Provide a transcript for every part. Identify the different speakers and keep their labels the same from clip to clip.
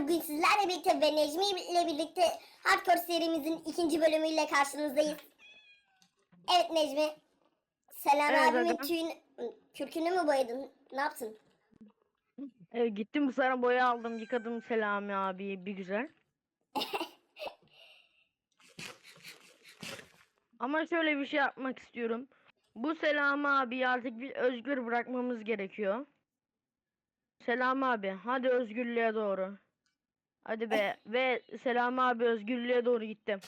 Speaker 1: Bugün sizlerle birlikte ve Necmi ile birlikte Hardcore serimizin ikinci bölümüyle karşınızdayız. Evet Necmi. Selam
Speaker 2: Evet,
Speaker 1: abimin tüyün, kürkünü mü boyadın? Ne yaptın?
Speaker 2: E, gittim sana boya aldım yıkadım Selami abi bir güzel. Ama şöyle bir şey yapmak istiyorum. Bu Selami abi artık bir özgür bırakmamız gerekiyor. Selam abi hadi özgürlüğe doğru. Hadi be ve Selami abi özgürlüğe doğru gittim.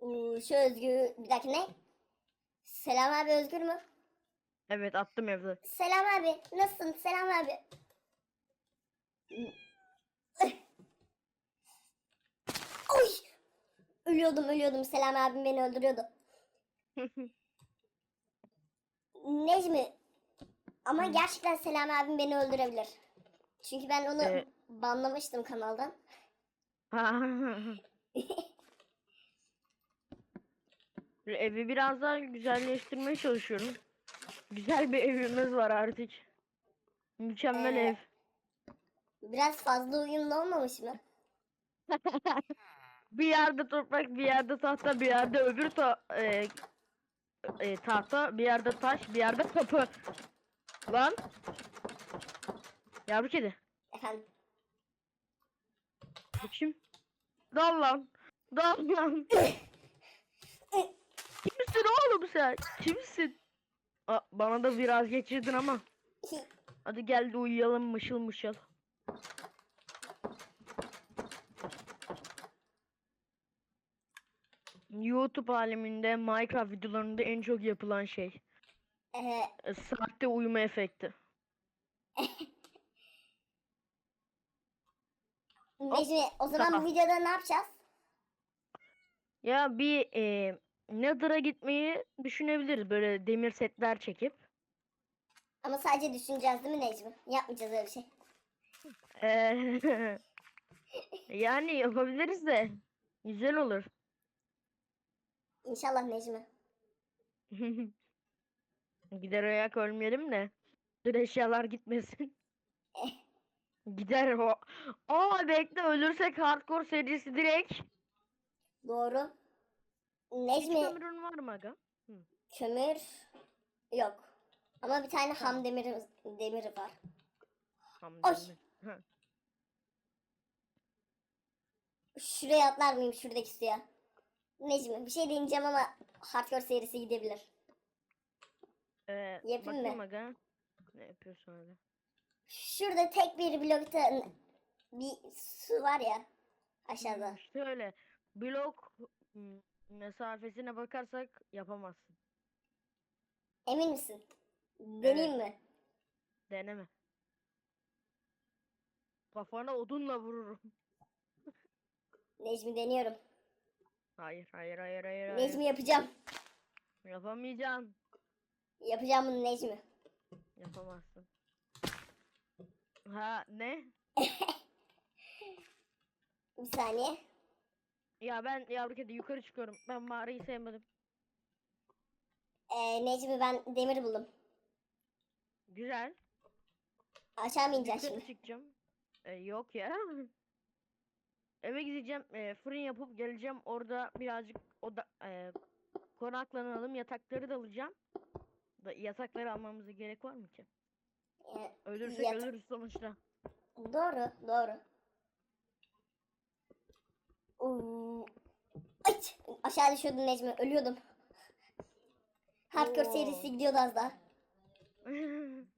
Speaker 1: Uuu, şu Özgür... Bir dakika ne? Selam abi Özgür mü?
Speaker 2: Evet attım evde.
Speaker 1: Selam abi. Nasılsın? Selam abi. Oy! Ölüyordum ölüyordum. Selam abim beni öldürüyordu. Necmi. Ama gerçekten Selam abim beni öldürebilir. Çünkü ben onu
Speaker 2: Ee,
Speaker 1: banlamıştım kanaldan.
Speaker 2: Evi biraz daha güzelleştirmeye çalışıyorum. Güzel bir evimiz var artık. Mükemmel
Speaker 1: Ee,
Speaker 2: ev.
Speaker 1: Biraz fazla uyumlu olmamış mı?
Speaker 2: Bir yerde toprak, bir yerde tahta, bir yerde öbür ta e, e, tahta, bir yerde taş, bir yerde kapı. Lan. Yavru kedi.
Speaker 1: Efendim.
Speaker 2: Bu kim? Dal lan. Dal lan. Kimsin oğlum sen? Kimsin? Aa, bana da biraz geçirdin ama. Hadi gel de uyuyalım mışıl mışıl. YouTube aleminde Minecraft videolarında en çok yapılan şey.
Speaker 1: Ee,
Speaker 2: Saatte uyuma efekti.
Speaker 1: Necmi o zaman bu videoda ne yapacağız?
Speaker 2: Ya bir e, Nether'a gitmeyi düşünebiliriz böyle demir setler çekip.
Speaker 1: Ama sadece düşüneceğiz değil mi Necmi? Yapmayacağız öyle bir şey.
Speaker 2: Eee, yani yapabiliriz de güzel olur.
Speaker 1: İnşallah Necmi.
Speaker 2: Gider ayak ölmeyelim de. Dur eşyalar gitmesin. Gider o. Aa bekle ölürsek hardcore serisi direkt.
Speaker 1: Doğru.
Speaker 2: Hiç
Speaker 1: Necmi
Speaker 2: kömürün var mı aga?
Speaker 1: kömür yok. Ama bir tane ham demiri, demiri var.
Speaker 2: Mi? Hı.
Speaker 1: Şuraya atlar mıyım şuradaki suya? Necmi bir şey deneyeceğim ama hardcore serisi gidebilir.
Speaker 2: Ee,
Speaker 1: Yapayım mı?
Speaker 2: aga. Ne yapıyorsun aga?
Speaker 1: Şurada tek bir blokta bir su var ya aşağıda.
Speaker 2: Hmm, Şöyle blok hmm, mesafesine bakarsak yapamazsın.
Speaker 1: Emin misin? Deneyeyim mi?
Speaker 2: Deneme. Kafana odunla vururum.
Speaker 1: Necmi deniyorum.
Speaker 2: Hayır hayır hayır hayır hayır.
Speaker 1: Necmi yapacağım.
Speaker 2: Yapamayacağım.
Speaker 1: Yapacağım bunu Necmi.
Speaker 2: Yapamazsın. Ha ne?
Speaker 1: Bir saniye.
Speaker 2: Ya ben yavru kedi yukarı çıkıyorum. Ben mağarayı sevmedim.
Speaker 1: Ee, Necmi ben demir buldum.
Speaker 2: Güzel.
Speaker 1: Aşağı mı ineceğiz
Speaker 2: Yukarı
Speaker 1: şimdi?
Speaker 2: çıkacağım. Ee, yok ya. Eve gideceğim. e, fırın yapıp geleceğim. Orada birazcık oda e, konaklanalım. Yatakları da alacağım. Da, yatakları almamıza gerek var mı ki?
Speaker 1: Ee,
Speaker 2: Ölürsek
Speaker 1: Yata-
Speaker 2: ölürüz sonuçta.
Speaker 1: doğru, doğru. Oo. Aşağı düşüyordum Necmi, ölüyordum. Hardcore
Speaker 2: Oo.
Speaker 1: serisi gidiyordu az daha.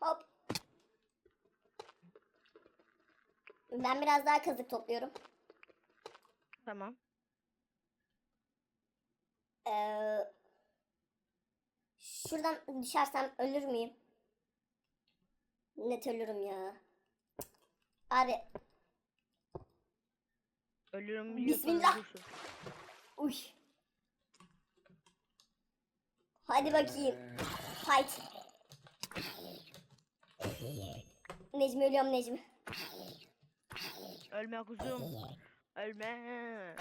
Speaker 1: Hop. Ben biraz daha kazık topluyorum.
Speaker 2: tamam.
Speaker 1: Ee, şuradan düşersem ölür müyüm? Net ölürüm ya. Abi,
Speaker 2: Ölürüm diyorsan
Speaker 1: Bismillah. uy. Hadi bakayım. Fight. Necmi ölüyorum Necmi.
Speaker 2: Ölme kuzum. Ölme.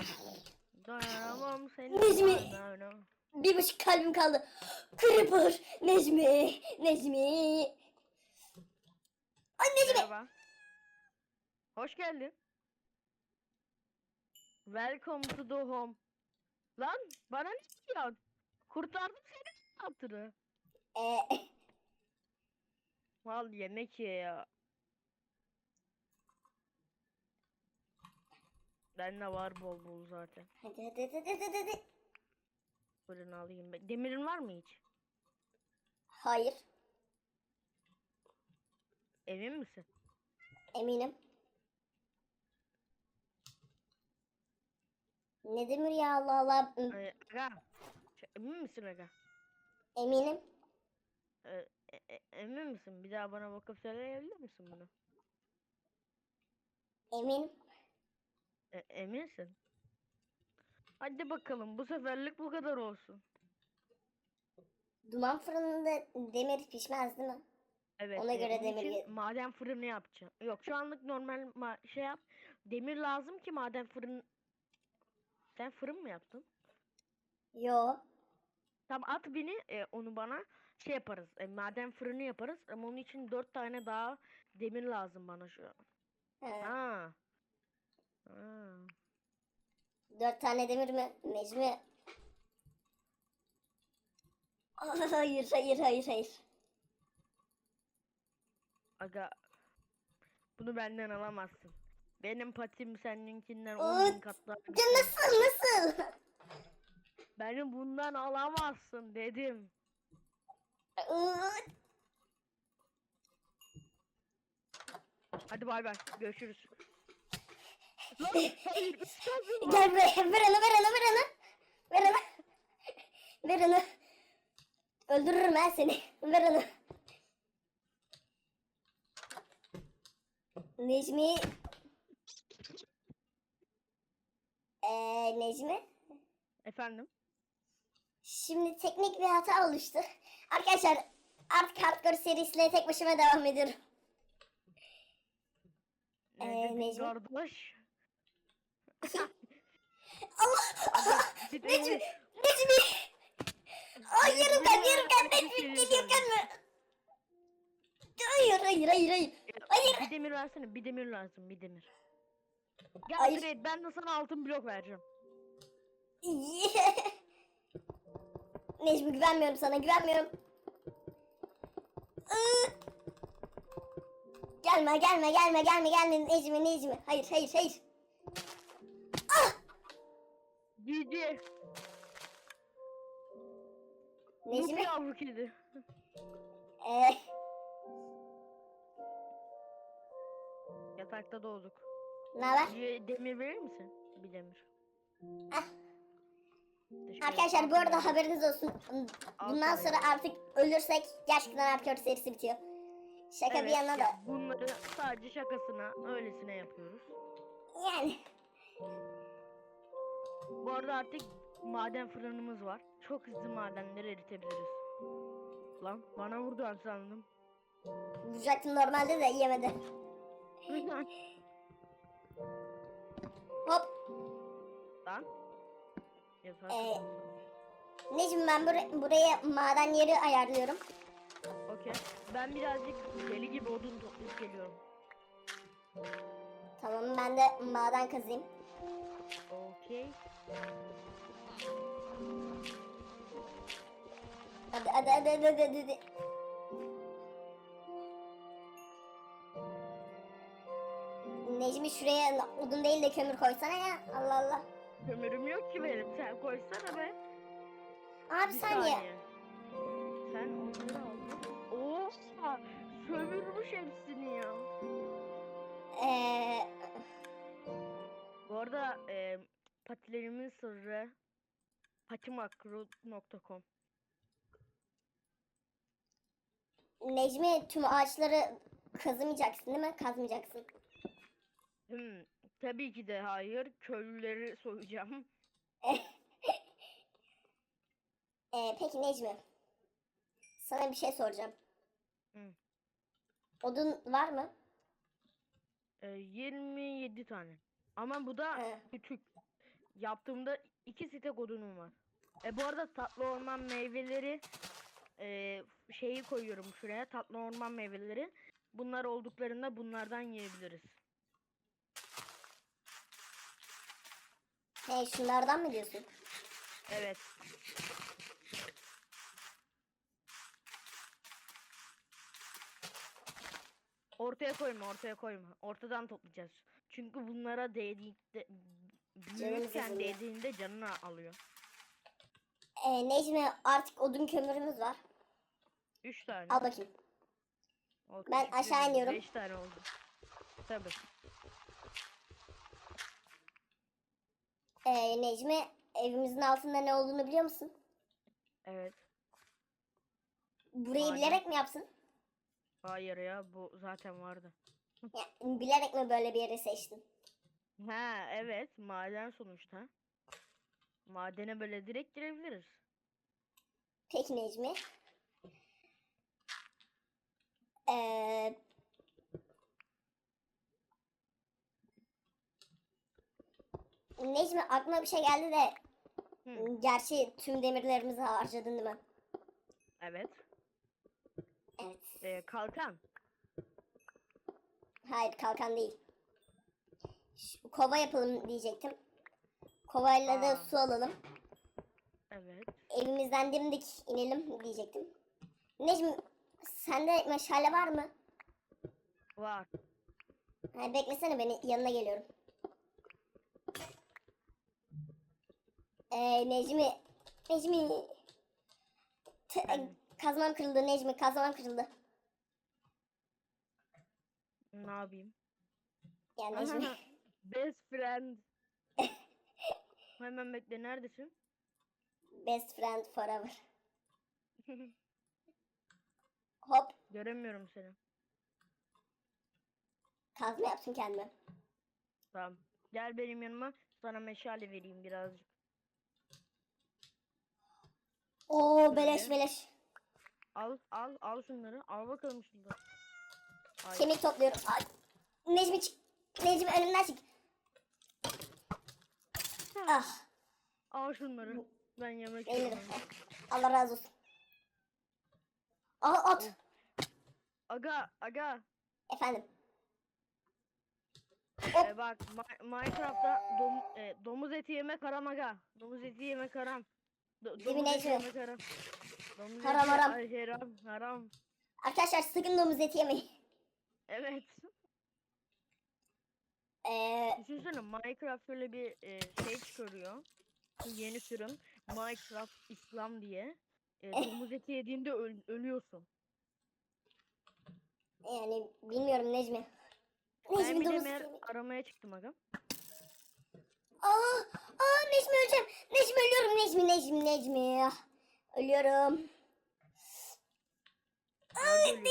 Speaker 2: Dayanamam senin
Speaker 1: Necmi.
Speaker 2: bana.
Speaker 1: Bir buçuk kalbim kaldı. Creeper. Necmi. Necmi. Ay Necmi.
Speaker 2: Merhaba. Hoş geldin. Welcome to the home. Lan bana ne diyorsun? Kurtardım seni ne yaptığını?
Speaker 1: Ee,
Speaker 2: Al yemek ye ya. Bende var bol bol zaten.
Speaker 1: hadi hadi hadi hadi hadi,
Speaker 2: Fırını alayım ben. Demirin var mı hiç?
Speaker 1: Hayır.
Speaker 2: Emin misin?
Speaker 1: Eminim. Ne demir ya Allah Allah.
Speaker 2: Ee, aga. Emin misin aga?
Speaker 1: Eminim.
Speaker 2: Ee, e- e- emin misin? Bir daha bana bakıp söyleyebilir misin bunu?
Speaker 1: Eminim.
Speaker 2: E, eminsin. Hadi bakalım bu seferlik bu kadar olsun.
Speaker 1: Duman fırınında demir pişmez değil mi?
Speaker 2: Evet.
Speaker 1: Ona
Speaker 2: e,
Speaker 1: göre demir
Speaker 2: için maden fırını yapacağım. Yok şu anlık normal ma- şey yap. Demir lazım ki maden fırın. Sen fırın mı yaptın?
Speaker 1: Yo.
Speaker 2: Tamam at beni e, onu bana şey yaparız. E, maden fırını yaparız ama onun için dört tane daha demir lazım bana şu an.
Speaker 1: Ha,
Speaker 2: Ha. Ha.
Speaker 1: Dört tane demir mi? Necmi. Aa, Hayır hayır hayır hayır.
Speaker 2: Aga bunu benden alamazsın. Benim patim seninkinden
Speaker 1: Aa,
Speaker 2: 10 bin kat daha
Speaker 1: Ya nasıl nasıl?
Speaker 2: Beni bundan alamazsın dedim. Hadi bay bay. Görüşürüz. Lan hayır var.
Speaker 1: Gel buraya ver onu ver onu ver onu. Ver onu. Ver onu. Öldürürüm ben seni. Ver onu. Necmi. Ee, Necmi.
Speaker 2: Efendim?
Speaker 1: Şimdi teknik bir hata oluştu. Arkadaşlar artık Hardcore serisiyle tek başıma devam ediyorum. Ee, Necmi?
Speaker 2: kardeş?
Speaker 1: Allah! Allah! Necmi! Necmi! Ay
Speaker 2: Necmi
Speaker 1: yerim ben
Speaker 2: ya,
Speaker 1: yerim ben
Speaker 2: çok
Speaker 1: Necmi geliyor gelme. Hayır hayır hayır hayır. Hayır.
Speaker 2: Bir demir versene. Bir demir lazım. Bir demir. Gel
Speaker 1: Hayır.
Speaker 2: Fred ben de sana altın blok vereceğim.
Speaker 1: Necmi güvenmiyorum sana güvenmiyorum. Iı. Gelme gelme gelme gelme gelme Necmi Necmi. Hayır hayır hayır.
Speaker 2: GG.
Speaker 1: Necmi.
Speaker 2: Noob yavru kedi.
Speaker 1: Ee,
Speaker 2: Yatakta doğduk.
Speaker 1: ne?
Speaker 2: Bir demir verir misin? Bir demir.
Speaker 1: Ah.
Speaker 2: Teşekkür
Speaker 1: Arkadaşlar bu arada haberiniz olsun. Bundan sonra artık ölürsek gerçekten Hardcore serisi bitiyor. Şaka bir
Speaker 2: Evet,
Speaker 1: yana da.
Speaker 2: Bunları sadece şakasına, öylesine yapıyoruz.
Speaker 1: Yani.
Speaker 2: Bu arada artık maden fırınımız var. Çok hızlı madenleri eritebiliriz. Lan bana vurdu an sandım.
Speaker 1: Vuracaktım normalde de yemedi. Hop.
Speaker 2: Lan. Yatak.
Speaker 1: Ee, Necmi ben bur- buraya maden yeri ayarlıyorum.
Speaker 2: Okey. Ben birazcık deli gibi odun toplayıp geliyorum.
Speaker 1: Tamam ben de maden kazayım.
Speaker 2: Okey.
Speaker 1: Hadi hadi hadi hadi hadi. hadi. Necmi şuraya odun değil de kömür koysana ya. Allah Allah.
Speaker 2: Kömürüm yok ki benim. Sen koysana be.
Speaker 1: Abi
Speaker 2: Bir
Speaker 1: saniye.
Speaker 2: Sen onları al. Oo! Sömürmüş hepsini ya.
Speaker 1: Ee,
Speaker 2: Bu arada e, patilerimin sırrı patimakro.com
Speaker 1: Necmi tüm ağaçları kazımayacaksın değil mi? Kazmayacaksın.
Speaker 2: Hmm, tabii ki de hayır. Köylüleri soyacağım.
Speaker 1: Ee, peki Necmi. Sana bir şey soracağım.
Speaker 2: Hı.
Speaker 1: Odun var mı?
Speaker 2: E, 27 tane. Ama bu da
Speaker 1: He.
Speaker 2: küçük. Yaptığımda iki stek odunum var. E bu arada tatlı orman meyveleri e, şeyi koyuyorum şuraya. Tatlı orman meyveleri. Bunlar olduklarında bunlardan yiyebiliriz.
Speaker 1: Hey şunlardan mı diyorsun?
Speaker 2: Evet. Ortaya koyma, ortaya koyma. Ortadan toplayacağız. Çünkü bunlara değdiğinde büyürken
Speaker 1: acıyor.
Speaker 2: değdiğinde canını alıyor.
Speaker 1: Ee, Necmi artık odun kömürümüz var.
Speaker 2: 3 tane.
Speaker 1: Al bakayım.
Speaker 2: Oldu,
Speaker 1: ben aşağı iniyorum.
Speaker 2: Beş tane oldu. Tabii.
Speaker 1: Ee, Necmi evimizin altında ne olduğunu biliyor musun?
Speaker 2: Evet.
Speaker 1: Burayı
Speaker 2: Maden.
Speaker 1: bilerek mi yapsın?
Speaker 2: Hayır ya bu zaten vardı.
Speaker 1: Ya, bilerek mi böyle bir yeri seçtin?
Speaker 2: Ha evet maden sonuçta. Madene böyle direkt girebiliriz.
Speaker 1: Peki Necmi. Ee, Necmi aklıma bir şey geldi de
Speaker 2: Hı,
Speaker 1: gerçi tüm demirlerimizi harcadın değil mi?
Speaker 2: evet.
Speaker 1: Evet.
Speaker 2: Ee, kalkan.
Speaker 1: Hayır kalkan değil. Kova yapalım diyecektim. Kovayla da
Speaker 2: Aa.
Speaker 1: su alalım.
Speaker 2: Evet.
Speaker 1: Evimizden dimdik inelim diyecektim. Necmi sende meşale var mı?
Speaker 2: Var.
Speaker 1: Hayır beklesene beni yanına geliyorum. Ee, Necmi Necmi T-
Speaker 2: Efendim?
Speaker 1: kazmam kırıldı Necmi kazmam kırıldı.
Speaker 2: Ne yapayım?
Speaker 1: Yani Necmi
Speaker 2: Best friend. Hemen bekle neredesin?
Speaker 1: best friend forever. Hop
Speaker 2: Göremiyorum seni.
Speaker 1: kazma yaptım kendime.
Speaker 2: Tamam. Gel benim yanıma sana meşale vereyim birazcık.
Speaker 1: Oo beleş beleş.
Speaker 2: Al al al şunları. Al bakalım şunları. Ay,
Speaker 1: Kemik topluyorum. Ay. Necmi çık. Necmi önümden çık. Ah
Speaker 2: al şunları. Ben yemek yiyorum.
Speaker 1: Allah razı olsun. Aha at.
Speaker 2: Aga aga.
Speaker 1: Efendim. Hop.
Speaker 2: E bak Ma- Minecraft'ta dom- e, domuz eti yemek haram aga. Domuz eti yemek haram. Do-
Speaker 1: mi,
Speaker 2: domuz eti yemek haram. Domuz
Speaker 1: Haram,
Speaker 2: eti-
Speaker 1: haram.
Speaker 2: Ay, haram haram.
Speaker 1: Arkadaşlar sakın domuz eti yemeyin.
Speaker 2: Evet.
Speaker 1: Ee,
Speaker 2: Düşünsene Minecraft şöyle bir e, şey çıkarıyor. Yeni sürüm. Minecraft İslam diye. E, domuz eti yediğinde öl- ölüyorsun.
Speaker 1: yani bilmiyorum Necmi.
Speaker 2: Ben
Speaker 1: Necmi
Speaker 2: bir
Speaker 1: domuz eti yemek.
Speaker 2: aramaya çıktım aga.
Speaker 1: Aa, aa Necmi öleceğim. Necmi ölüyorum Necmi Necmi Necmi. Ölüyorum.
Speaker 2: Nerede ölüyorum?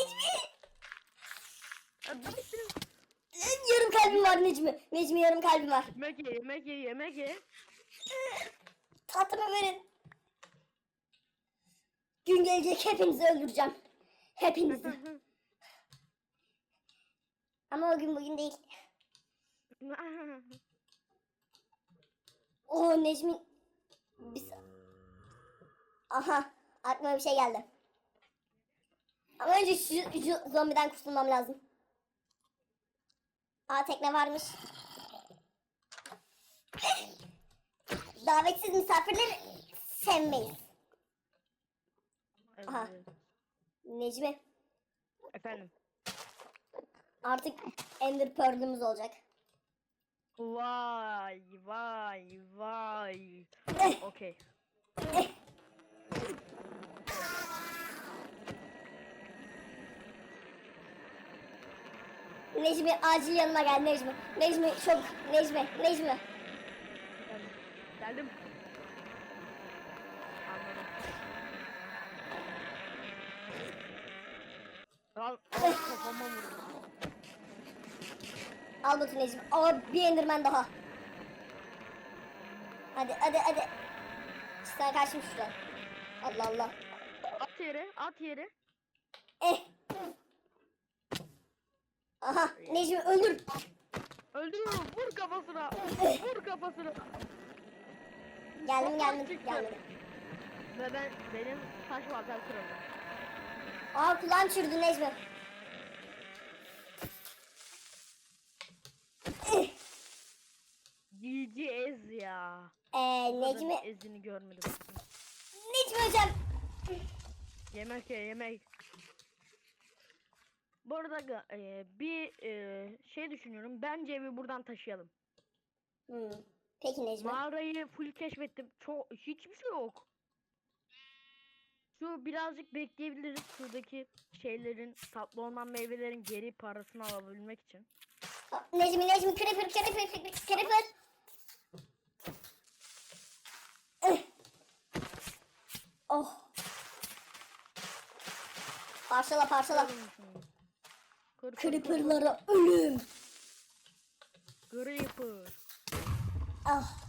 Speaker 2: Hadi bitir.
Speaker 1: Yarım kalbim var Necmi. Necmi yarım kalbim var.
Speaker 2: Yemek ye, yemek ye, yemek ye.
Speaker 1: Tahtımı verin. Gün gelecek hepinizi öldüreceğim. Hepinizi. Ama o gün bugün değil. Oo Necmi. Biz... Aha aklıma bir şey geldi. Ama önce şu, şu zombiden kurtulmam lazım. Aa tekne varmış. Davetsiz misafirleri sevmeyiz. Aha.
Speaker 2: Evet.
Speaker 1: Necmi
Speaker 2: Efendim.
Speaker 1: artık Ender Pearl'ümüz olacak.
Speaker 2: Vay vay vay. Okey.
Speaker 1: Necmi acil yanıma gel Necmi. Necmi çok Necmi Necmi.
Speaker 2: Geldim. Geldim. Anladım. Al, al kafama vurdu.
Speaker 1: Al Batu Necmi. Aa bir Enderman daha. Hadi hadi hadi. Sen kaçmış şuradan. Allah Allah.
Speaker 2: At yere, at yere.
Speaker 1: Eh. Aha Necmi öldür.
Speaker 2: Öldürüyorum. Vur kafasına. Vur kafasına.
Speaker 1: Geldim geldim
Speaker 2: çıktı.
Speaker 1: geldim.
Speaker 2: Ve ben benim taş baltam kırıldı.
Speaker 1: Aa kulağım çürüdü Necmi.
Speaker 2: GG Ez ya.
Speaker 1: Ee,
Speaker 2: kadar
Speaker 1: Necmi,
Speaker 2: Ezini görmedim.
Speaker 1: Necmi hocam.
Speaker 2: Yemek ye yemek. Bu arada e, bir e, şey düşünüyorum. Bence evi buradan taşıyalım.
Speaker 1: Hmm. Peki Necmi.
Speaker 2: Mağarayı full keşfettim. Çok hiçbir şey yok. Şu birazcık bekleyebiliriz. Şuradaki şeylerin, tatlı olman meyvelerin geri parasını alabilmek için.
Speaker 1: Necmi, Necmi, creeper, creeper, creeper. Ih. Oh. Parçala parçala.
Speaker 2: Kır, kır.
Speaker 1: Creeper'lara ölüm.
Speaker 2: Creeper.
Speaker 1: Ah.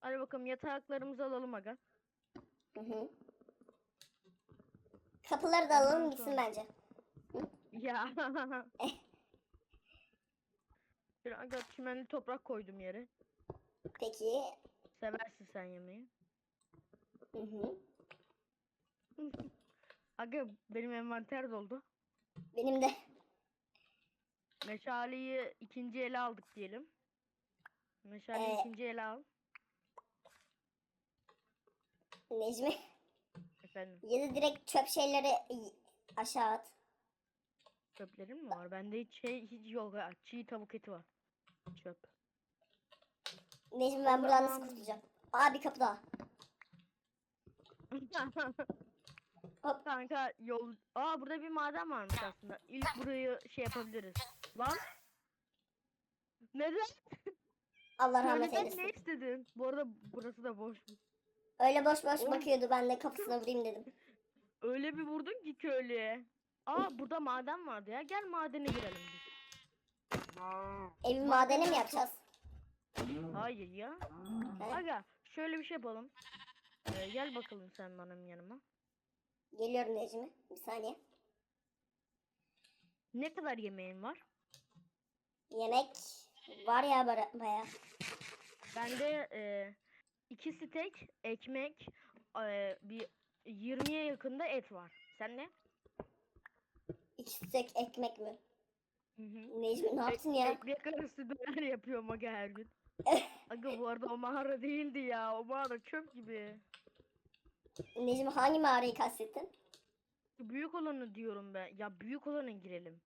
Speaker 2: Hadi bakalım yataklarımızı alalım aga.
Speaker 1: Hı hı. Kapıları da alalım gitsin bence.
Speaker 2: Ya.
Speaker 1: Eh.
Speaker 2: Bir aga çimenli toprak koydum yere.
Speaker 1: Peki.
Speaker 2: Seversin sen yemeği.
Speaker 1: Hı hı.
Speaker 2: Aga benim envanter doldu.
Speaker 1: Benim de.
Speaker 2: Meşaleyi ikinci ele aldık diyelim. Meşaleyi
Speaker 1: Ee,
Speaker 2: ikinci ele al.
Speaker 1: Necmi.
Speaker 2: Efendim
Speaker 1: Ya da direkt çöp şeyleri aşağı at.
Speaker 2: çöplerin mi var? Bende hiç şey hiç yok. ha. Çiğ tavuk eti var. Çöp.
Speaker 1: Necmi ben buradan nasıl kurtulacağım? Aa bir kapı daha. Hop.
Speaker 2: Kanka yol... Aa burada bir maden varmış aslında. İlk burayı şey yapabiliriz. Lan. Neden?
Speaker 1: Allah rahmet eylesin.
Speaker 2: ne istedin? Bu arada burası da boş.
Speaker 1: Öyle boş boş
Speaker 2: Oğlum.
Speaker 1: bakıyordu ben de kapısına vurayım dedim.
Speaker 2: Öyle bir vurdun ki köylüye. Aa burada maden vardı ya. Gel madene girelim biz.
Speaker 1: Evi madene mi yapacağız?
Speaker 2: Hayır ya.
Speaker 1: He?
Speaker 2: Aga şöyle bir şey yapalım. Ee, gel bakalım sen benim yanıma.
Speaker 1: Geliyorum Necmi. Bir saniye.
Speaker 2: Ne kadar yemeğin var?
Speaker 1: Yemek var ya baya.
Speaker 2: Bende e, iki steak, ekmek, e, bir 20'ye yakında et var. Sen ne?
Speaker 1: İki tek ekmek mi?
Speaker 2: Hı hı.
Speaker 1: Necmi ne yaptın ya?
Speaker 2: Ekmek arası döner yapıyorum aga her gün. Aga bu arada o mağara değildi ya. O mağara çöp gibi.
Speaker 1: Necmi hangi mağarayı kastettin?
Speaker 2: Büyük olanı diyorum ben. Ya büyük olana girelim.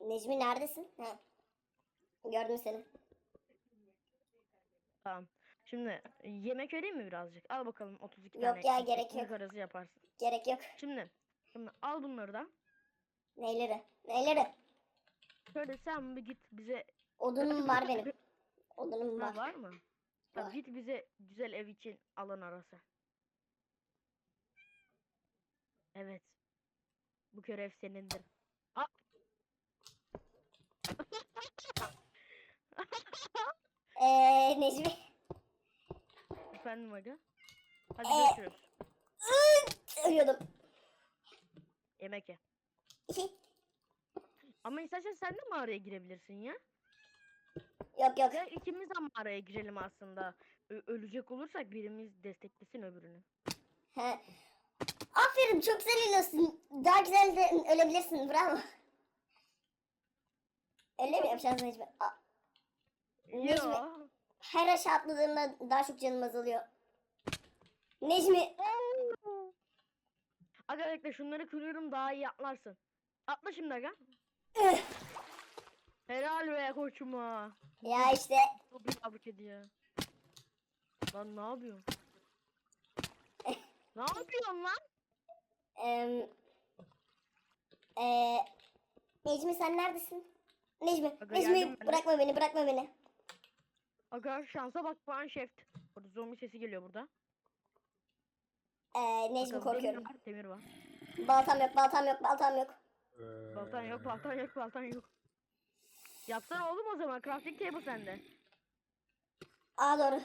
Speaker 1: Necmi neredesin? He. Gördüm seni.
Speaker 2: Tamam. Şimdi yemek vereyim mi birazcık? Al bakalım 32
Speaker 1: Yok
Speaker 2: tane
Speaker 1: ya,
Speaker 2: ekmek,
Speaker 1: gerek yok.
Speaker 2: arası yaparsın.
Speaker 1: Gerek yok.
Speaker 2: Şimdi, şimdi al bunları da.
Speaker 1: Neyleri? Neyleri?
Speaker 2: Şöyle sen bir git bize
Speaker 1: Odunum var benim. Odunum
Speaker 2: Ha,
Speaker 1: var.
Speaker 2: var mı? Tamam, git bize güzel ev için alan arası. Evet. Bu görev senindir. Aa!
Speaker 1: Eee Necmi.
Speaker 2: Efendim aga. Hadi
Speaker 1: Ee,
Speaker 2: görüşürüz.
Speaker 1: Ölüyordum.
Speaker 2: Yemek ye. Ama istersen sen de mağaraya girebilirsin ya.
Speaker 1: Yok yok.
Speaker 2: Ya ikimiz de mağaraya girelim aslında. Ö- ölecek olursak birimiz desteklesin öbürünü.
Speaker 1: He. Aferin çok güzel ölüyorsun. Daha güzel de ölebilirsin. Bravo. Öyle mi yapacağız Necmi? Aa, Necmi
Speaker 2: Yo.
Speaker 1: her aşağı atladığımda daha çok canım azalıyor. Necmi
Speaker 2: Aga bekle şunları kırıyorum daha iyi atlarsın. Atla şimdi aga.
Speaker 1: Üh.
Speaker 2: Helal be koçuma.
Speaker 1: ya işte
Speaker 2: Çok tebrik ediyor. Lan ne yapıyorsun? ne yapıyorsun lan?
Speaker 1: eee, Necmi sen neredesin? Necmi,
Speaker 2: Aga, geldim
Speaker 1: Necmi
Speaker 2: ben de.
Speaker 1: bırakma beni bırakma beni.
Speaker 2: Aga şansa bak falan şeft. Burada zombi sesi geliyor burada.
Speaker 1: Eee Necmi
Speaker 2: Aga,
Speaker 1: korkuyorum.
Speaker 2: Demir var, demir var.
Speaker 1: Baltam yok baltam yok baltam yok.
Speaker 2: Baltan yok, baltan yok, baltan yok. Yapsana oğlum o zaman. Crafting table sende.
Speaker 1: Aa doğru.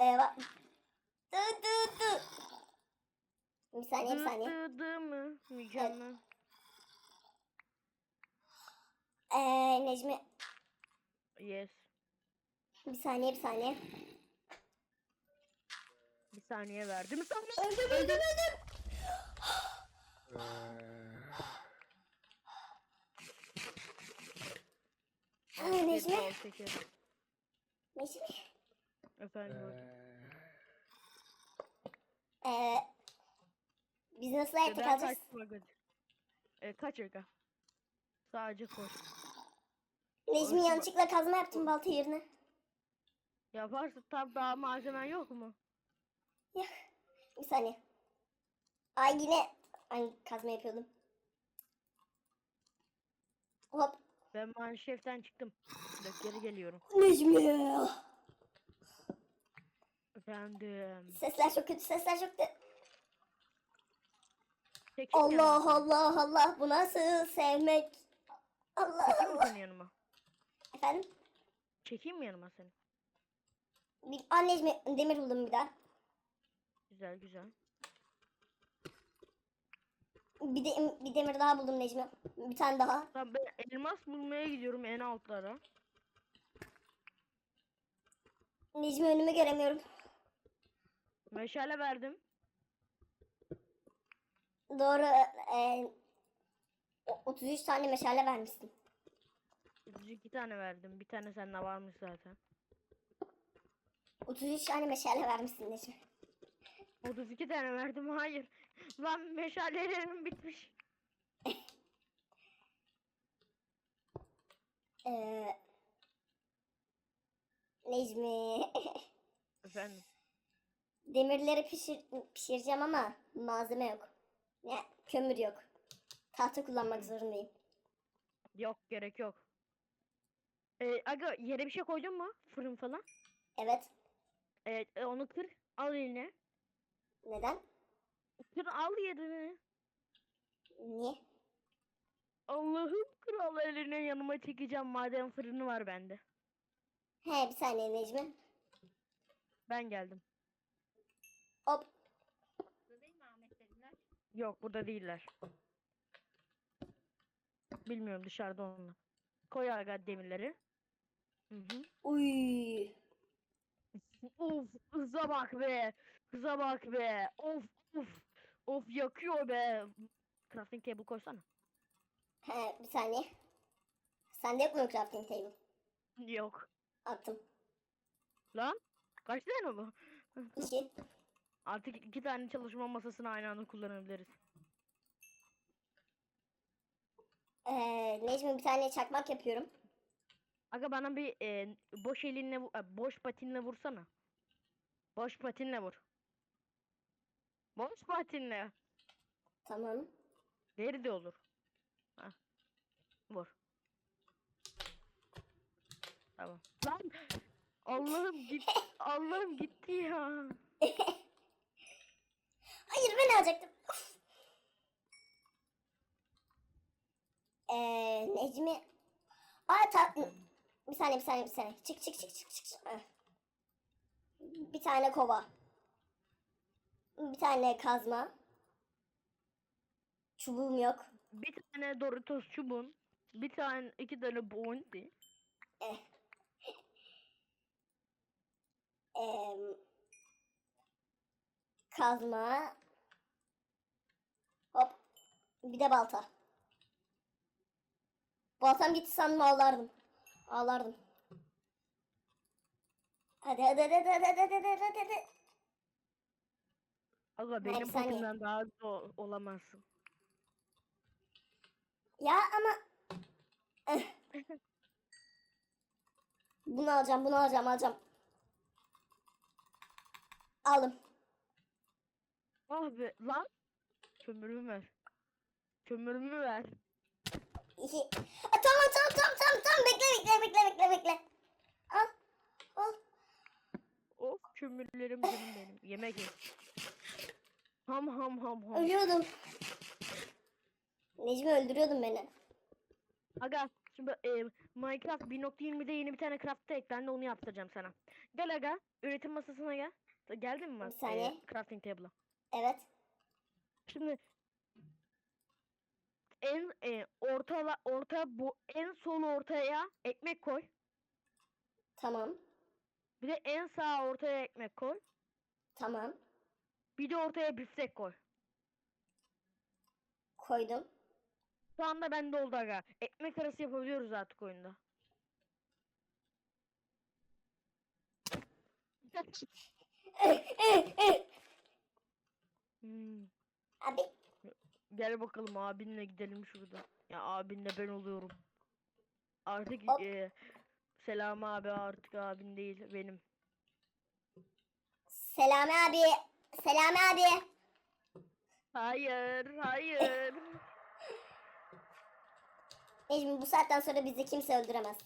Speaker 1: Eee bak. Dı dı dı. Bir saniye bir saniye.
Speaker 2: dı dı mı? Mükemmel.
Speaker 1: Eee Necmi
Speaker 2: Yes.
Speaker 1: Bir saniye bir saniye.
Speaker 2: Bir saniye verdim sana.
Speaker 1: Öldüm öldüm öldüm. Aa, Necmi.
Speaker 2: Sekiz.
Speaker 1: Necmi.
Speaker 2: Efendim hocam.
Speaker 1: Ee, biz nasıl hayatta
Speaker 2: Ben
Speaker 1: kalacağız?
Speaker 2: kaç bagaj? E, kaç aga? Sadece koş.
Speaker 1: Necmi
Speaker 2: Orası-
Speaker 1: yanlışlıkla kazma yaptım balta yerine.
Speaker 2: Yaparsın tam daha malzemen yok mu?
Speaker 1: Bir saniye. Ay yine aynı kazma yapıyordum. Hop.
Speaker 2: Ben manşeften çıktım. Dakika, geri geliyorum.
Speaker 1: Necmi.
Speaker 2: Efendim.
Speaker 1: Sesler çok kötü sesler çok kötü.
Speaker 2: Çekeyim
Speaker 1: Allah
Speaker 2: yanıma.
Speaker 1: Allah Allah bu nasıl sevmek? Allah
Speaker 2: Çekeyim mi
Speaker 1: Allah.
Speaker 2: seni yanıma?
Speaker 1: Efendim?
Speaker 2: Çekeyim mi yanıma seni?
Speaker 1: Bir, Aa, Necmi demir buldum bir daha.
Speaker 2: Güzel güzel.
Speaker 1: Bir, de, bir demir daha buldum Necmi. Bir tane daha.
Speaker 2: Tamam ben elmas bulmaya gidiyorum en altlara.
Speaker 1: Necmi önümü göremiyorum.
Speaker 2: Meşale verdim.
Speaker 1: Doğru. E, o- 33 tane meşale vermişsin.
Speaker 2: 32 tane verdim. Bir tane sende varmış zaten.
Speaker 1: 33 tane meşale vermişsin Necmi.
Speaker 2: 32 tane verdim. Hayır. Lan meşalelerim bitmiş.
Speaker 1: Ee, Necmi.
Speaker 2: Efendim.
Speaker 1: Demirleri pişir, pişireceğim ama malzeme yok. Ne, kömür yok. Tahta kullanmak zorundayım.
Speaker 2: Yok gerek yok. Ee, aga yere bir şey koydun mu? Fırın falan.
Speaker 1: Evet.
Speaker 2: Evet e, onu kır. Al eline.
Speaker 1: Neden?
Speaker 2: Kır al yerini.
Speaker 1: Niye?
Speaker 2: Allah'ım kır al eline yanıma çekeceğim madem fırını var bende.
Speaker 1: He bir saniye Necmi.
Speaker 2: Ben geldim.
Speaker 1: Hop.
Speaker 2: Yok burada değiller. Bilmiyorum dışarıda onlar. Koy aga demirleri. Hı hı.
Speaker 1: Uy.
Speaker 2: Of hıza bak be. Hıza bak be. Of of. Of yakıyor be. Crafting table koysana.
Speaker 1: He bir saniye. Sende yok mu crafting table?
Speaker 2: Yok.
Speaker 1: Attım.
Speaker 2: Lan kaç tane bu?
Speaker 1: İki.
Speaker 2: Artık iki tane çalışma masasını aynı anda kullanabiliriz.
Speaker 1: Ee, Necmi bir tane çakmak yapıyorum.
Speaker 2: Aga bana bir e, boş elinle e, boş patinle vursana. Boş patinle vur. Boş patinle.
Speaker 1: Tamam.
Speaker 2: Deri de olur. Hah. Vur. Tamam. Lan Allah'ım git Allah'ım gitti ya.
Speaker 1: Hayır ben alacaktım. Uf. Ee, Necmi. Aa ta... Bir saniye bir saniye bir saniye. Çık çık çık çık çık. Bir tane kova. Bir tane kazma. Çubuğum yok.
Speaker 2: Bir tane Doritos çubuğun. Bir tane iki tane bounty.
Speaker 1: Eh. ee, kazma. Hop. Bir de balta. Baltam gitti sandım ağlardım. Ağlardım. Hadi hadi hadi hadi hadi hadi hadi hadi.
Speaker 2: Aga benim potumdan daha hızlı ol- olamazsın.
Speaker 1: Ya ama Eh. bunu alacağım, bunu alacağım, alacağım. Aldım.
Speaker 2: Ah be lan. Kömürümü ver. Kömürümü ver.
Speaker 1: Aa, tamam, tamam, tamam, tamam, tamam. Bekle, bekle, bekle, bekle, bekle. Al, al.
Speaker 2: Of kömürlerim canım benim. Yemek ye. Ham ham ham ham.
Speaker 1: Ölüyordum. Necmi öldürüyordun beni.
Speaker 2: Aga şimdi e, Minecraft 1.20'de yeni bir tane craft'ta eklendi onu yaptıracağım sana. Gel aga üretim masasına gel. Geldin mi?
Speaker 1: Bir
Speaker 2: e,
Speaker 1: saniye.
Speaker 2: crafting table'a.
Speaker 1: Evet.
Speaker 2: Şimdi en e, orta orta bu en sol ortaya ekmek koy.
Speaker 1: Tamam.
Speaker 2: Bir de en sağ ortaya ekmek koy.
Speaker 1: Tamam.
Speaker 2: Bir de ortaya biftek koy.
Speaker 1: Koydum.
Speaker 2: Şu anda bende oldu aga. Ekmek arası yapabiliyoruz artık oyunda. Hmm.
Speaker 1: Abi
Speaker 2: Gel bakalım abinle gidelim şurada. Ya abinle ben oluyorum. Artık
Speaker 1: Hop.
Speaker 2: eee, Selam abi artık abin değil benim.
Speaker 1: Selami abi. Selami abi.
Speaker 2: Hayır, hayır.
Speaker 1: Necmi bu saatten sonra bizi kimse öldüremez.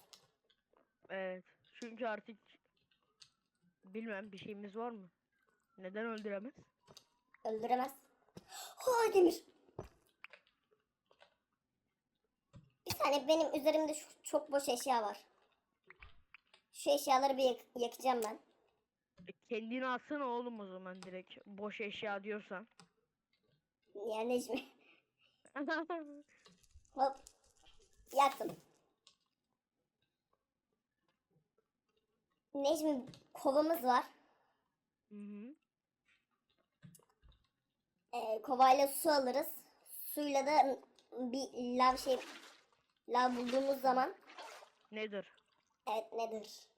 Speaker 2: evet. Çünkü artık bilmem bir şeyimiz var mı? Neden öldüremez?
Speaker 1: Öldüremez. Ha demir. Bir saniye benim üzerimde şu- çok boş eşya var. Şu eşyaları bir yak- yakacağım ben.
Speaker 2: E, kendini alsana oğlum o zaman direkt. Boş eşya diyorsan.
Speaker 1: Ya Necmi. Hop. Yaktım. Necmi kovamız var.
Speaker 2: Hı hı.
Speaker 1: Ee, kovayla su alırız. Suyla da bir lav şey lav bulduğumuz zaman
Speaker 2: Nedir?
Speaker 1: evet nedir?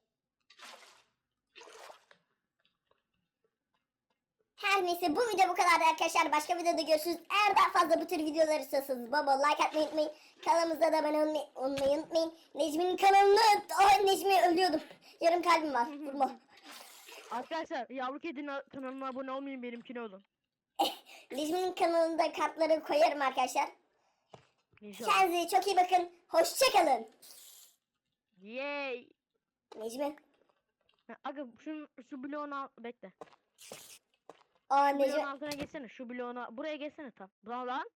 Speaker 1: Her neyse bu video bu kadar arkadaşlar. Başka videoda görüşürüz. Eğer daha fazla bu tür videolar istiyorsanız baba like atmayı unutmayın. Kanalımıza da abone olmayı, olmayı unutmayın. Necmi'nin kanalını... Ay Necmi ölüyordum. Yarım kalbim var. Vurma.
Speaker 2: Arkadaşlar yavru kedinin kanalına abone olmayın benimkine olun.
Speaker 1: Necmi'nin kanalında kartları koyarım arkadaşlar.
Speaker 2: İnşallah.
Speaker 1: Kendinize çok iyi bakın. Hoşçakalın.
Speaker 2: Yay.
Speaker 1: Necmi.
Speaker 2: Aga şunun şu bloğun al bekle. Şu bloğun altına geçsene. Şu bloğuna buraya geçsene tam. Lan lan.